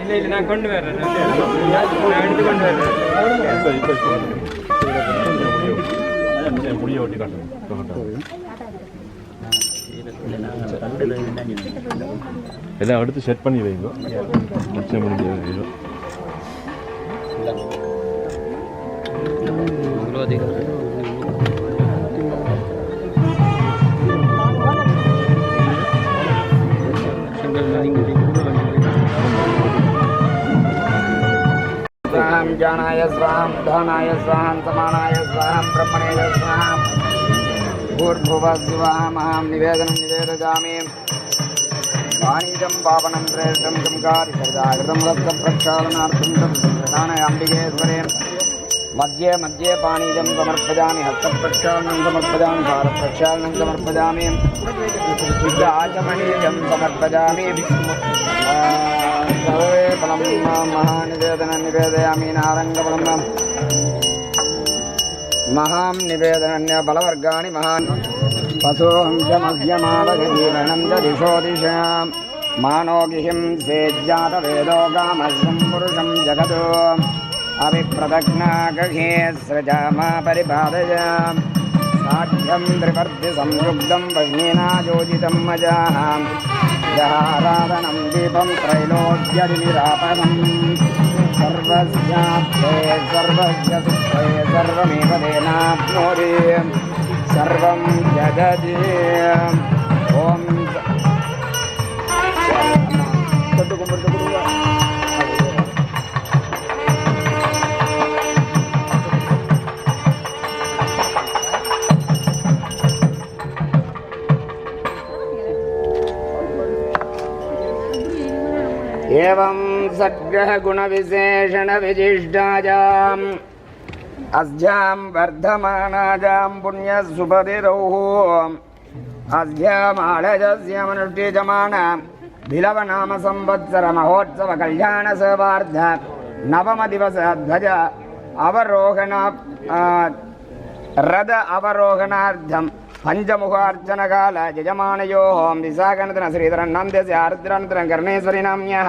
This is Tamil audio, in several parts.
இல்ல இல்ல. நான் கொண்டு வர்றேன். நான் எடுத்து கொண்டு வர்றேன். முடிய ஒட்டி காட்டுறேன். எல்லாம் எடுத்து செட் பண்ணி வைங்க. நிச்சயம் முடிஞ்ச வைங்க. स्वाहं, ज्ञानाय स्वाहं, धनाय स्वाहं, समानाय स्वाहं ब्रह्मणे स्वाहं। भूर्भुवः स्वाहमहं निवेदनं निवेदयामि। वाणिजं पावनं श्रेष्ठं चमकारि सरिदाकृतं हस्तप्रक्षालनार्थं तं प्रधानयाम्बिकेश्वरे मध्ये मध्ये पाणिजं समर्पयामि हस्तप्रक्षालनं समर्पयामि भारप्रक्षालनं समर्पयामि। शुद्ध आचमनीयं समर्पयामि। సర్వే ఫలం మహానివేదన నివేదయామి నారంగఫలం మహాం నివేదనన్య బలవర్గాణి మహాన్ పశోహం చ మధ్యమాలజీవనం చ దిశో దిశాం మానోగిహిం సేజ్జాత వేదోగామస్వం పురుషం జగతో అవిప్రదజ్ఞాగహే సృజామా పరిపాదయాం परिपादय साध्यं त्रिवर्धिसंयुक्तं वह्नेना योजितं मजाः जहाराधनं दीपं त्रैलोक्यदिनिरापणम् सर्वस्याप्ते सर्वस्य सुखे सर्वमेव तेनाप्नोति सर्वं जगति। ॐ सद्ग्रह गुण विशेषण सद्ग्रहगुणविशेषणविजिष्टायाम् अस्यां वर्धमानायां पुण्यसुपतिरौः अस्यामालयस्य मनुष्यजमाना भिलवनामसंवत्सरमहोत्सवकल्याणसेवार्थ नवमदिवसध्वज अवरोहण रद अवरोहणार्थं पञ्चमुखार्चनकाल यजमानयोः विशाखनतन श्रीधरन् नन्द्यस्य कर्णेश्वरी कर्णेश्वरिनाम्न्यः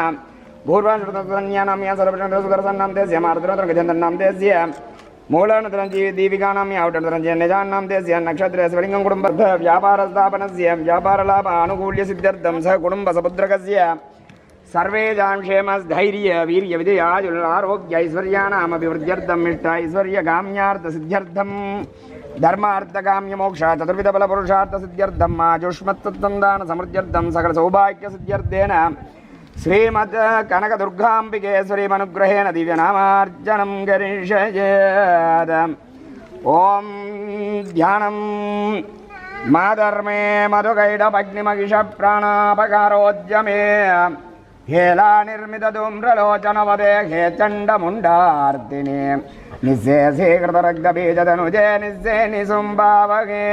नन्दस्य आर्द्रानन्तरं कर्णेश्वरी नाम्यः पूर्वाश्रुतन्या नाम्यः सर्वचन्द्रसुदर्शन् नाम्यस्य मार्द्रनन्तरं गजन्दन् नाम्यस्य मूलानन्तरं जीवि दीपिका नाम्य औटनन्तरं च निजान् नाम्यस्य नक्षत्रस्वलिङ्गं कुटुम्बद्ध व्यापारस्थापनस्य व्यापारलाभ आनुकूल्यसिद्ध्यर्थं सह कुटुम्बसमुद्रकस्य सर्वेषां क्षेमस्थैर्य वीर्य विजयाजुल आरोग्य ऐश्वर्याणामभिवृद्ध्यर्थम् इष्ट ऐश्वर्यकाम्यार्थसिद्ध्यर्थम् धर्मार्थकाम्यमोक्ष चतुर्विधबलपुरुषार्थसिद्ध्यर्थम् आजुष्मत्तन्दान समृद्ध्यर्थं सकलसौभाग्यसिद्ध्यर्थेन श्रीमत् कनकदुर्गाम्बिकेश्वरीमनुग्रहेण दिव्यनामार्चनं करिष्येत् ॐ ध्यानं माधर्मे मधुकैडभग्निमहिषप्राणापकारोद्यमे శ్రీమద్ కనకదుర్గాంబికేశ్వరీమనుగ్రహేణ దివ్యనామార్జనం గరిషయేద ఓం ధ్యానం. మాధర్మే మధుగైడపగ్నిమహిష ప్రాణాపకారోద్యమే హేలా నిర్మితధూమ్రలోచనవదే హే చండముండార్దిని నిశేషీకృతరగ్ధబీజతనుజే నిశే నిశుంభావగే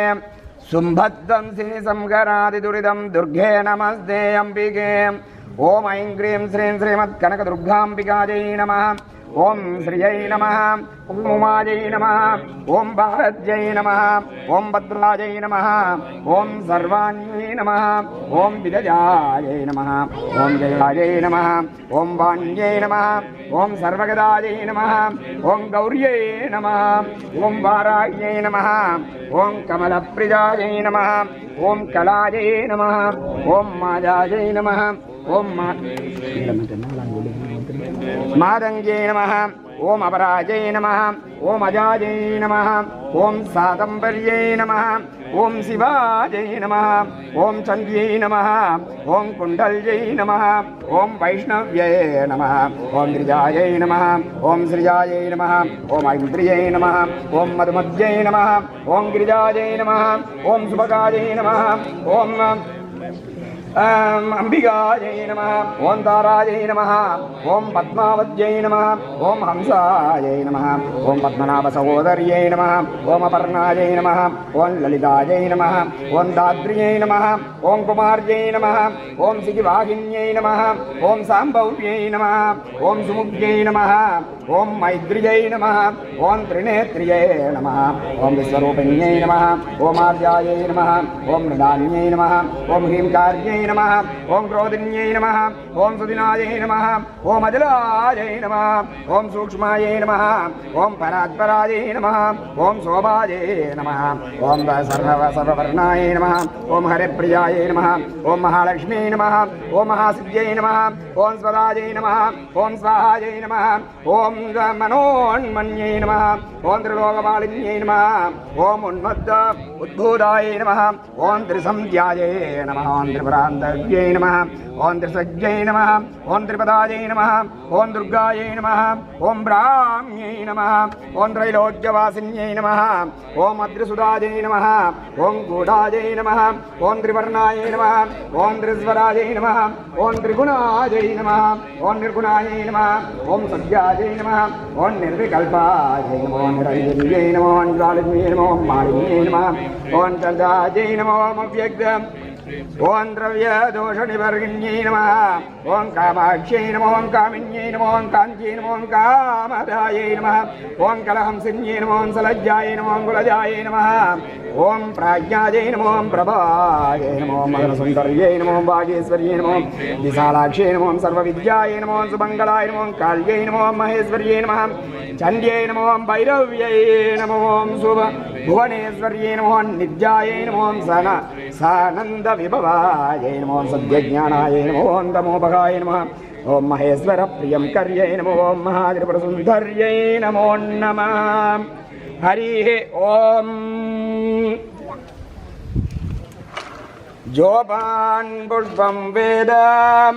శుంభధ్వంసిని సంహరాది దురిదం దుర్గే నమస్తే అంబికే. ఓం ఐం క్రీం శ్రీం శ్రీమత్కనకదుర్గాంబికాజై నమ ఓం శ్రియై నమ ఓం ఉమాజై నమ ఓం భారత్యై నమ ఓం భద్రాజై నమ ఓం సర్వాణ్యై నమ ఓం విదజాయై నమ ఓం జయాజై నమ ఓం వాణ్యై నమ ఓం సర్వగదాజై నమ ఓం గౌర్యై నమ ఓం వారాహ్యై నమ ఓం కమలప్రిజాయై నమ ఓం కళాజై నమ ఓం మాజాజై నమ ஓம் மாதங்கே நம ஓம் அபராஜை நம ஓம் அஜாஜை நம ஓம் சாதம்பர்யை நம ஓம் சிவாஜை நம ஓம் சந்தியை நம ஓம் குண்டல்யை நம ஓம் வைஷ்ணவ்யை நம ஓம் கிரிஜாயை நம ஓம் ஸ்ரிஜாயை நம ஓம் ஐந்திரியை நம ஓம் மதுமத்யை நம ஓம் கிரிஜாயை நம ஓம் சுபகாயை நம ஓம் అంబికాయై నమ ఓం తారాయై నమ ఓం పద్మావత్యై నమ ఓం హంసాయై నమ ఓం పద్మనాభ సహోదర్యై నమ ఓం అపర్ణాయై నమ ఓం లలితాయై నమ ఓం దాద్ర్యై నమ ఓం కుమార్యై నమ ఓం సిగివాహిన్యై నమ ఓం సాంబవ్యై నమ ఓం సుముఖ్యై నమ ஓம் மைத்ரியை நம ஓம் திரிநேத்ரியை நம ஓம் விஸ்வரூபிணியை நம ஓம் ஆர்யாயை நம ஓம் நிதானியை நம ஓம் ஹீம் காரியை நம ஓம் குரோதின்யை நம ஓம் சுதினாயை நம ஓம் அஜலாயை நம ஓம் சூக்ஷ்மாயை நம ஓம் பராத்பராயை நம ஓம் சோபாயை நம ஓம் சர்வ சர்வவர்ணாயை நம ஓம் ஹரிப்பிரியாயை நம ஓம் மகாலட்சுமியை நம ஓம் மகாசித்யை நம ஓம் ஸ்வராஜை நம ஓம் ஸ்வாஜை நம ஓம் मनोन्मन्यै नमः ॐ त्रिलोकमालिन्यै नमः ॐ उन्मत्त उद्भूतायै नमः ॐ त्रिसन्ध्यायै नमः ॐ त्रिपुरान्तव्यै नमः ॐ त्रिसज्ञै नमः ॐ त्रिपदायै नमः ॐ दुर्गायै नमः ॐ ब्राह्म्यै नमः ॐ त्रैलोक्यवासिन्यै नमः ॐ अद्रिसुदायै नमः ॐ गूढायै नमः ॐ त्रिवर्णायै नमः ॐ त्रिस्वरायै नमः ॐ त्रिगुणायै नमः ॐ निर्गुणायै नमः ॐ सद्यायै नमः நம ஓம் நிர்விகல்பாஜை நமோ நிரஞ்சனியை நமோ ஜாலிஜ்மியை நமோ மாலினியை நம ஓம் ఓం ద్రవ్య దోష నివర్గిణ్యై నమ ఓం కామాక్షై నమ ఓం కామిన్యై నమ ఓం కాంచై నమ ఓం కామదాయై నమ ఓం కలహంసిన్యై నమ ఓం సలజ్జాయై నమ ఓం కులజాయై నమ ఓం ప్రాజ్ఞాయై నమ ఓం ప్రభాయై నమ ఓం మదనసుందర్యై నమ ఓం భాగేశ్వర్యై నమ ఓం విశాలాక్షై నమ ఓం సర్వవిద్యాయై నమ ఓం సుమంగళాయ నమ ఓం కాళ్యై నమ ఓం మహేశ్వర్యై నమ చండ్యై నమ ఓం భైరవ్యై నమ ఓం శుభ భువనేశ్వర్యై నమ ఓం నిత్యాయై నమ ఓం సన సానంద విభవాయ నమో సద్యజ్ఞానాయ నమోందమోభగాయ నమ ఓం మహేశ్వర ప్రియం కర్యై నమో ఓం మహాత్రిపుర సుందర్యై నమో నమ హరి ఓం జోపాన్ పుష్పం వేదాం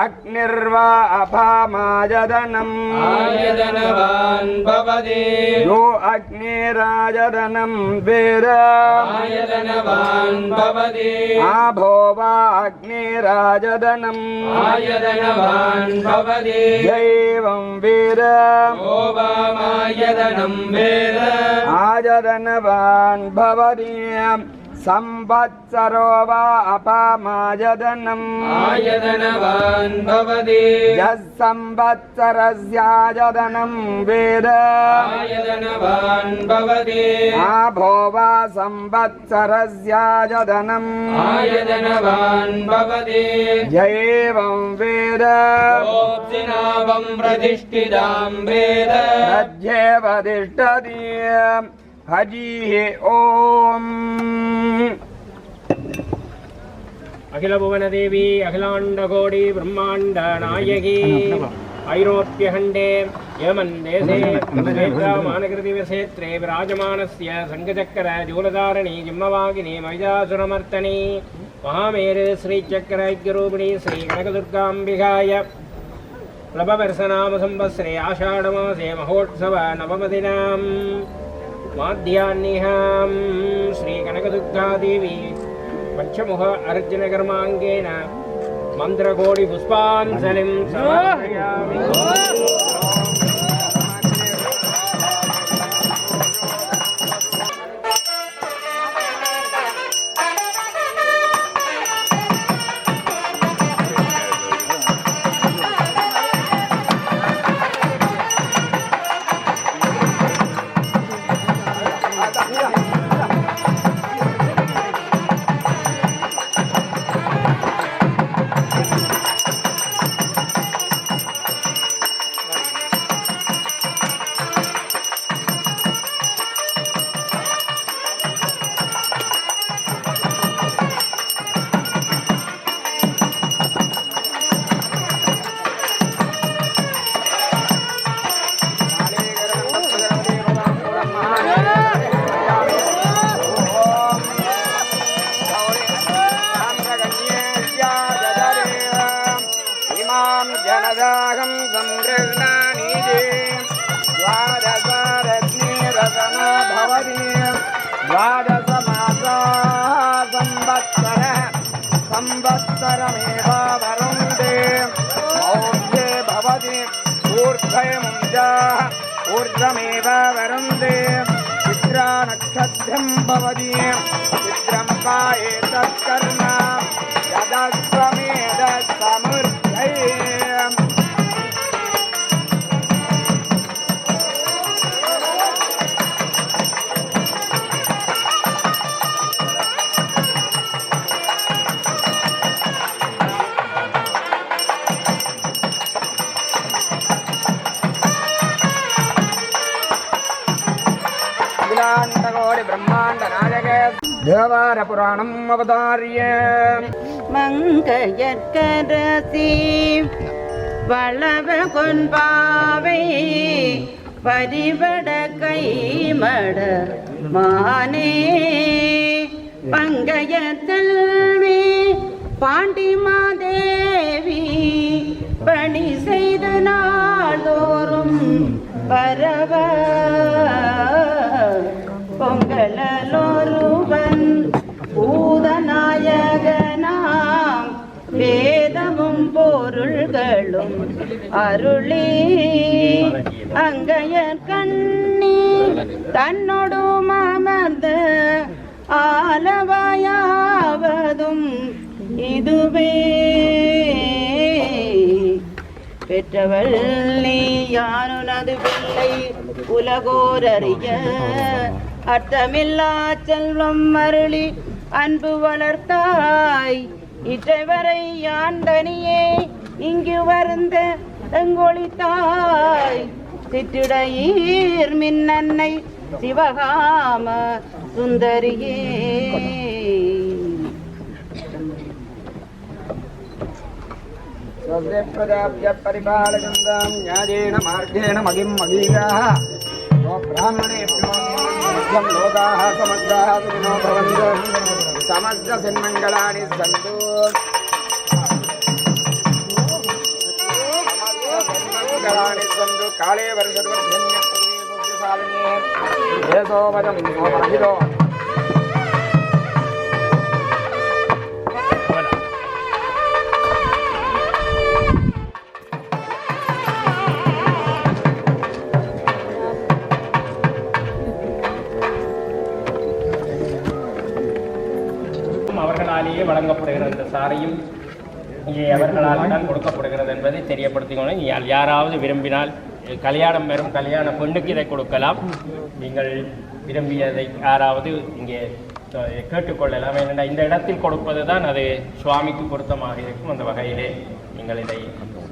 अग्निर्वा अपामाजदनम् आयतनवान् भवति यो अग्निराजदनं वेद आयतनवान् भवति आभो वा अग्निराजदनम् आयतनवान् भवति जैवं वेद गोपामायतनं वेद आजदनवान् भवति संवत्सरो वा अपामाजदनम् आयतनवान् भवति यः संवत्सरस्याजदनं वेद आयतनवान् भवति आभो वा संवत्सरस्याजदनम् आयतनवान् भवति जैवं वेद गोप्सिनावं प्रतिष्ठितां वेद तद्येव तिष्ठति हरिः ओम् अखिलभुवनदेवी अखिलाण्डकोडी ब्रह्माण्डनायकी ऐरोप्यखण्डे यमन्देशे मानकृतिविक्षेत्रे विराजमानस्य सङ्घचक्र जूलधारणी जिम्मवागिनी महिषासुरमर्तनी महामेरु श्रीचक्रैक्यरूपिणी श्रीकनकदुर्गाम्बिकाय प्रभवर्षनामसंवत्सरे आषाढमासे महोत्सव नवमदिनाम् ప్లవవర్షనామ సంవత్సరే ఆషాఢమాసే మహోత్సవ నవమదినాం మాధ్యాహ్నిహాం புராணம் அவதாரிய. மங்கையற்கரசி வளவ கொன்பாவை பரிவட கைமட மானே. பங்கையத்தல்வி பாண்டி மாதேவி பணி செய்த நாள்தோறும் பரவ. பொங்கலொருவன் வேதமும் பொருள்களும் அருளே. அங்கையர் கண்ணி தன்னோடு அமர்ந்த ஆலவாயாவதும் இதுவே. பெற்றவள் நீ யானுனது பிள்ளை உலகோரறிய அர்த்தமில்லா செல்வம் அருளி அன்பு வளர்த்தாய். இற்றைவரை யான் தனியே இங்கு வருந்த எங்கொழித்தாய் சிற்றிடையீர் மின்னன்னை சிவகாம சுந்தரியே स्वस्य प्रजाभ्य परिपालयन्तां न्यायेन मार्गेण मगिं मगीराः ब्राह्मणेभ्यो मध्यं लोकाः समग्राः सुखिनो भवन्तु సమస్త సన్మంగళాన్ని సంతు సన్మంగళాన్ని సంతు కాళే వర్ష సాధనే யாரையும் இங்கே அவர்களால் தான் கொடுக்கப்படுகிறது என்பதை தெரியப்படுத்திக்கணும் நீங்கள் யாராவது விரும்பினால் கல்யாணம் வரும் கல்யாண பெண்ணுக்கு இதை கொடுக்கலாம். நீங்கள் விரும்பியதை யாராவது இங்கே கேட்டுக்கொள்ளலாம் ஏனென்றால் இந்த இடத்தில் கொடுப்பது தான் அது சுவாமிக்கு பொருத்தமாக இருக்கும். அந்த வகையிலே நீங்கள் இதை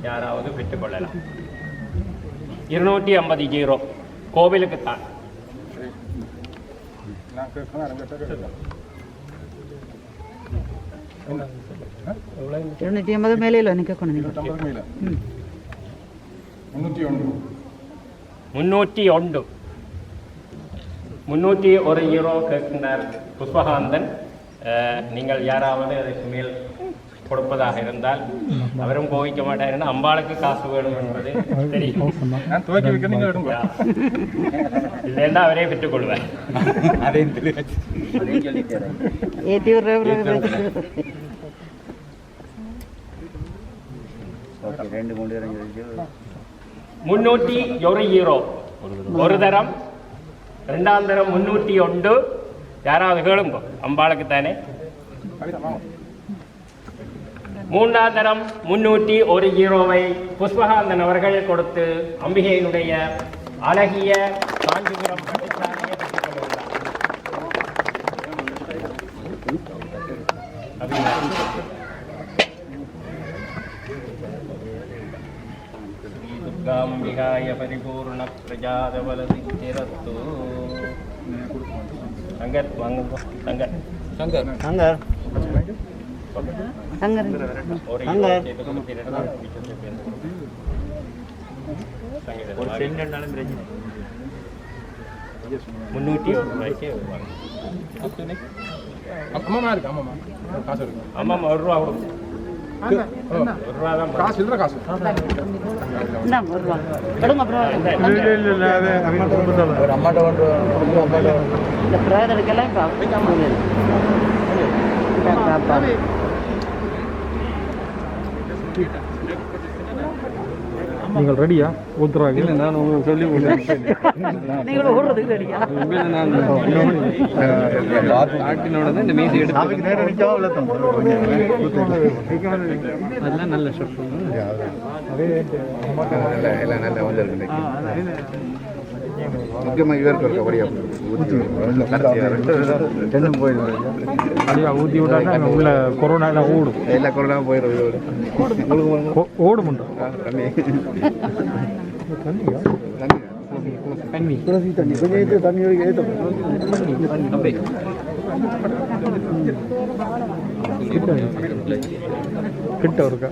யாராவது பெற்றுக்கொள்ளலாம் இருநூற்றி ஐம்பது ஜீரோ. கோவிலுக்குத்தான் இருநூற்றி ஐம்பது மேலே இல்லை நிற்க கொண்டு முன்னூற்றி ஒன்று முன்னூற்றி ஒரு யூரோ கேட்கின்றார் புஷ்பகாந்தன் அஹ், நீங்கள் யாராவது அதற்கு மேல் கொடுப்பதாக இருந்தால் அவரும் கோவிக்க மாட்டார் அம்பாளுக்கு காசு வேணும் என்பது தெரியும் நான் துவக்கி வைக்க நீங்கள் எடுங்க இல்லைன்னா அவரே பெற்றுக்கொள்வார் ஏற்றி விடுற முன்னூற்றி ஒரு யூரோ ஒரு தரம் ரெண்டாம் தரம் முன்னூற்றி ஒன்று யாராவது கேளுங்க அம்பாளுக்கு தானே மூன்றாம் முன்னூற்றி ஒரு ஜீரோவை புஷ்பகாந்தன் அவர்கள் கொடுத்து அம்பிகையினுடைய அழகிய காஞ்சிபுரம் துர்காம்பிகாய பரிபூர்ண பிரஜாதவலதி சிரத்து சங்கர் வாங்க சங்கர் சங்கர் சங்கர் அங்க. ஒரு சென்ட் என்னாலும் பிரச்சனை முன்னூற்றி ஒரு ரூபாய்க்கு அம்மா இருக்கு அம்மா காசு இருக்கு. அம்மா. ஒரு ரூபா கொடுக்கும் காசு இல்ல. காசு அம்மாட்ட பிரேதம் எடுக்கலாம் நீங்கள் ரெடியா ஊத்துறாங்க இல்லை நான் உங்களுக்கு சொல்லி நீங்கள் ஓடுறதுக்கு ரெடியா ஆட்டினோட தான் இந்த மீசி எடுத்து அதெல்லாம் நல்ல நல்லா முக்கியமாக இவருக்கு ஒரு கபடியா ரெண்டும் போயிடும் அப்படியா ஊற்றி விட்டாங்க உள்ள கொரோனா ஓடும் எல்லா கொரோனா போயிடும் இதோட ஓ- ஓடுமுண்டா தண்ணி துளசி தண்ணி கொஞ்சம் ஏற்று தண்ணி கிட்ட கிட்ட இருக்கா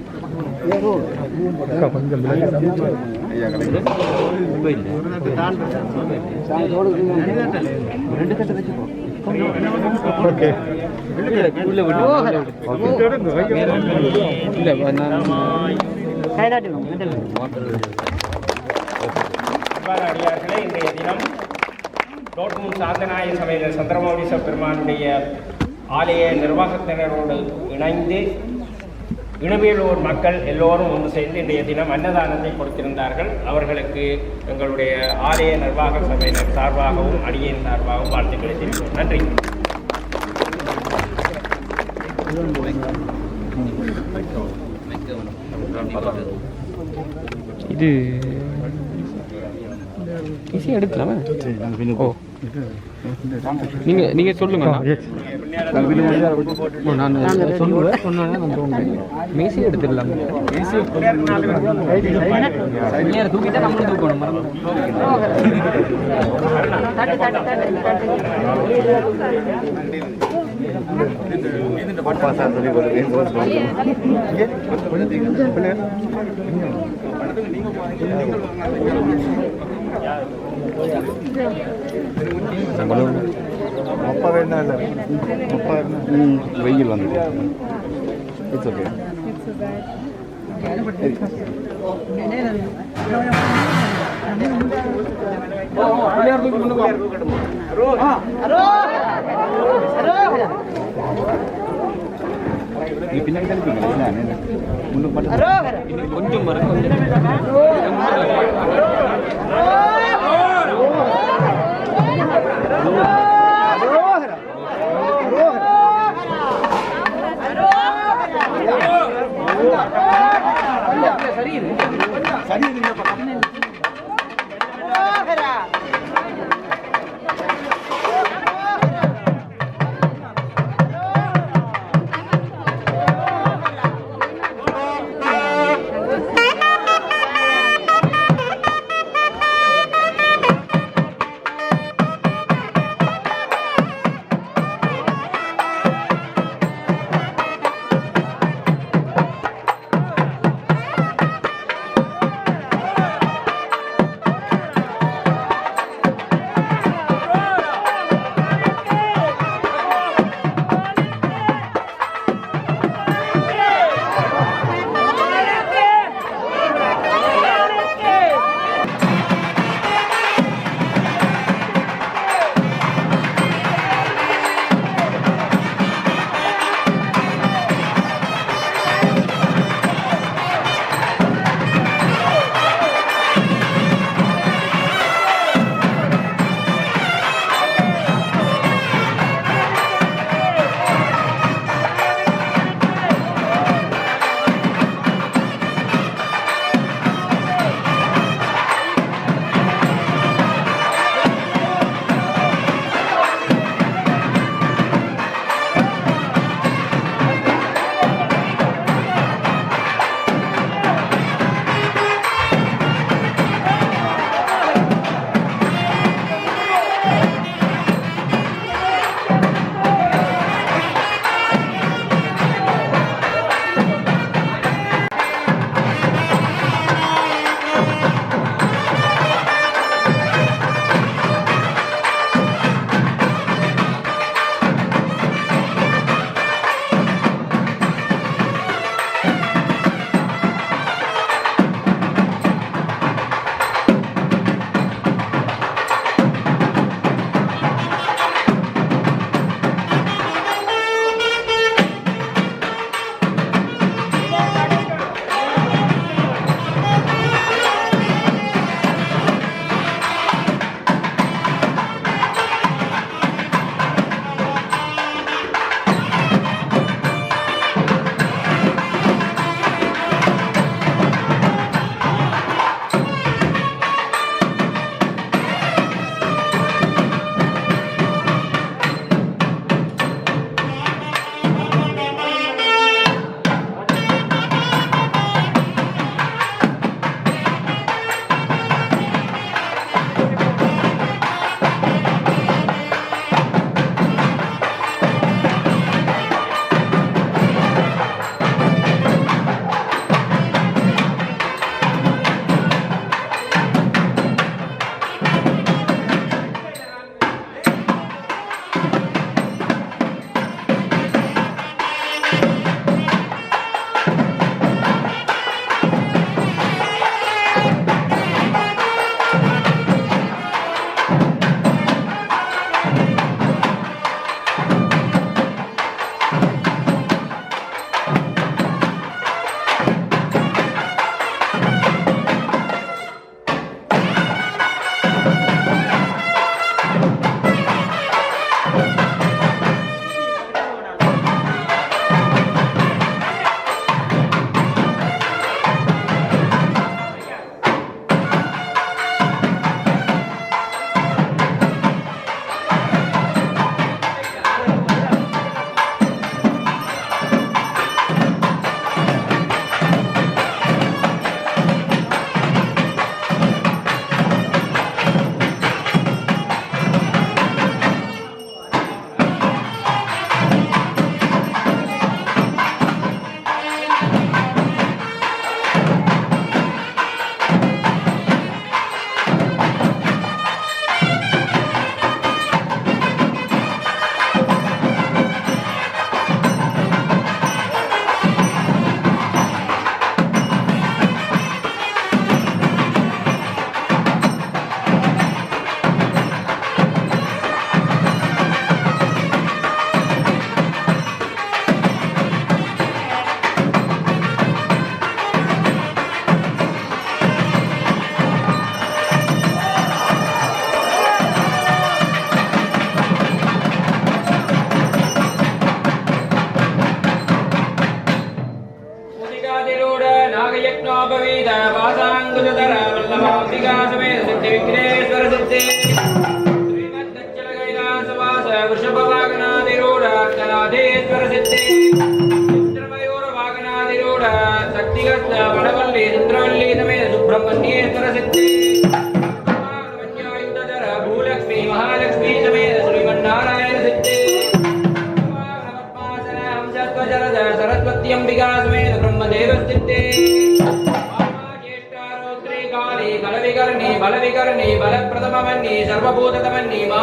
அக்கா கொஞ்சம் ஓகே. அடியார்களே இன்றைய தினம் டோட்மூன் சாந்தநாய சபையில பெருமானுடைய ஆலய நிர்வாகத்தினரோடு இணைந்து இனவியலூர் மக்கள் எல்லோரும் ஒன்று சேர்ந்து இன்றைய தினம் அன்னதானத்தை கொடுத்திருந்தார்கள். அவர்களுக்கு எங்களுடைய ஆலய நிர்வாக சபையினர் சார்பாகவும் அடியேன் சார்பாகவும் வாழ்த்துக்களை தெரிவிக்கிறோம் நன்றி. இது எடுக்கலாமா? ஓ. நீங்கள் நீங்கள் சொல்லுங்க. நான் சொல்லுவேன். சொன்னோன்னே நான் தோணுவேன் மேசி எடுத்துடலாம். மேசி தூக்கிட்டா நம்மளும் தூக்கணும் தட்டு தட்டு தட்டு தட்டு. വെയിൽ വന്നിട്ട് ഇറ്റ്സ് ഓക്കെ பின்னாடி தனிப்பீங்களா முன்னுக்கு மட்டும் கொஞ்சம் சரி சரி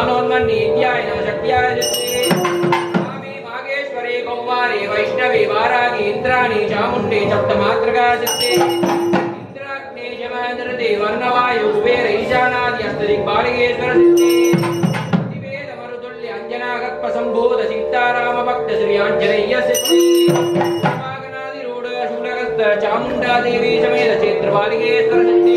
सर्वभूततमन्ये मानोन्मन्ये इत्याय नमः शक्त्याय जत्ते स्वामी मागेश्वरे कौमारे वैष्णवे वारागे इन्द्राणि चामुण्डे सप्तमात्रका जत्ते इन्द्राग्ने शमनृते वर्णवायु कुबेर ईशानादि अष्टदिक्पालिकेश्वर जत्ते प्रतिवेदमरुतुल्य अञ्जनागर्भ सम्भूत सीताराम भक्त श्री आञ्जनेय सिद्धि वागनादिरूढ शूलगस्त चामुण्डा देवी समेत क्षेत्रपालिकेश्वर जत्ते